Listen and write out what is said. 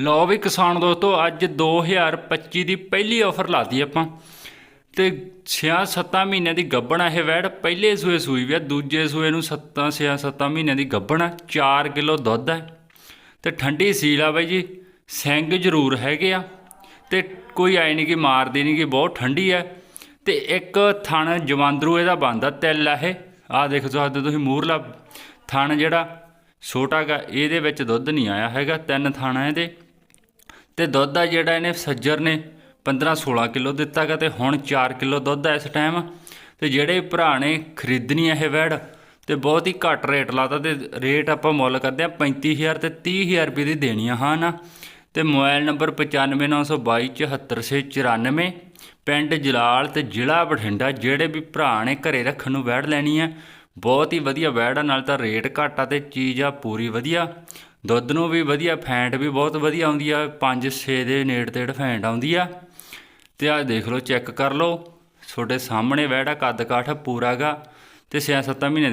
ਲਓ ਵੀ ਕਿਸਾਨ ਦੋਸਤੋ, ਅੱਜ 2025 ਦੀ ਪਹਿਲੀ ਆਫਰ ਲਾਤੀ ਆਪਾਂ। ਤੇ 6-7 ਮਹੀਨਿਆਂ ਦੀ ਗੱਭਣ ਇਹ ਵੈੜ। ਪਹਿਲੇ ਸੂਏ ਸੂਈ ਵੀ ਆ, ਦੂਜੇ ਸੂਏ ਨੂੰ 7 6-7 ਮਹੀਨਿਆਂ ਦੀ ਗੱਭਣ ਆ। 4 ਕਿਲੋ ਦੁੱਧ ਹੈ ਤੇ ਠੰਡੀ ਸੀਲ ਆ ਬਾਈ ਜੀ ਸਿੰਘ ਜ਼ਰੂਰ ਹੈਗੇ ਆ। ਤੇ ਕੋਈ ਆਈ ਨਹੀਂ ਕਿ ਮਾਰਦੀ ਨਹੀਂ ਕਿ ਬਹੁਤ ਠੰਡੀ ਹੈ ਤੇ ਇੱਕ ਥਣ ਜਵਾਂਦਰੂ ਇਹਦਾ ਬੰਦਾ ਤਿਲ ਆ ਇਹ। ਆ ਦੇਖ ਸਕਦੇ ਤੁਸੀਂ ਮੂਰਲਾ। ਥਣ ਜਿਹੜਾ ਛੋਟਾ ਗਾ, ਇਹਦੇ ਵਿੱਚ ਦੁੱਧ ਨਹੀਂ ਆਇਆ ਹੈਗਾ। ਤਿੰਨ ਥਾਣਾ ਇਹਦੇ। ਤੇ ਦੁੱਧ ਆ ਜਿਹੜਾ ਇਹਨੇ ਸੱਜਰ ਨੇ 15 16 ਕਿਲੋ ਦਿੱਤਾਗਾ ਤੇ ਹੁਣ 4 ਕਿਲੋ ਦੁੱਧ ਆ ਇਸ ਟਾਈਮ ਤੇ ਜਿਹੜੇ ਭਰਾ ਨੇ ਖਰੀਦਣੀ ਆ ਇਹ ਵੈੜ ਤੇ ਬਹੁਤ ਹੀ ਘੱਟ ਰੇਟ ਲਾਤਾ ਤੇ ਰੇਟ ਆਪਾਂ ਮੁੱਲ ਕਰਦੇ ਆ 35000 ਤੇ 30000 ਰੁਪਏ ਦੀ ਦੇਣੀ ਆ ਹਾਂ ਨਾ ਤੇ ਮੋਬਾਈਲ ਨੰਬਰ 9592274694 ਪਿੰਡ ਜਲਾਲ ਤੇ ਜ਼ਿਲ੍ਹਾ ਬਠਿੰਡਾ, ਜਿਹੜੇ ਵੀ ਭਰਾ ਨੇ ਘਰੇ ਰੱਖਣ ਨੂੰ ਵੈੜ ਲੈਣੀ ਆ ਬਹੁਤ ਹੀ ਵਧੀਆ ਵੈੜ ਆ, ਨਾਲ ਤਾਂ ਰੇਟ ਘੱਟ ਆ ਤੇ ਚੀਜ਼ ਆ ਪੂਰੀ ਵਧੀਆ। ਦੁੱਧ ਨੂੰ ਵੀ ਵਧੀਆ, ਫੈਂਟ ਵੀ ਬਹੁਤ ਵਧੀਆ ਆਉਂਦੀ ਆ 5-6 ਦੇ ਨੇੜ ਤੇੜ ਫੈਂਟ ਆਉਂਦੀ ਆ। ਤੇ ਆਹ ਦੇਖ ਲਓ, ਚੈੱਕ ਕਰ ਲਓ, ਤੁਹਾਡੇ ਸਾਹਮਣੇ ਵੈੜਾ ਕੱਦ ਕਾਠ ਪੂਰਾਗਾ ਤੇ 6-7 ਮਹੀਨੇ ਦੀ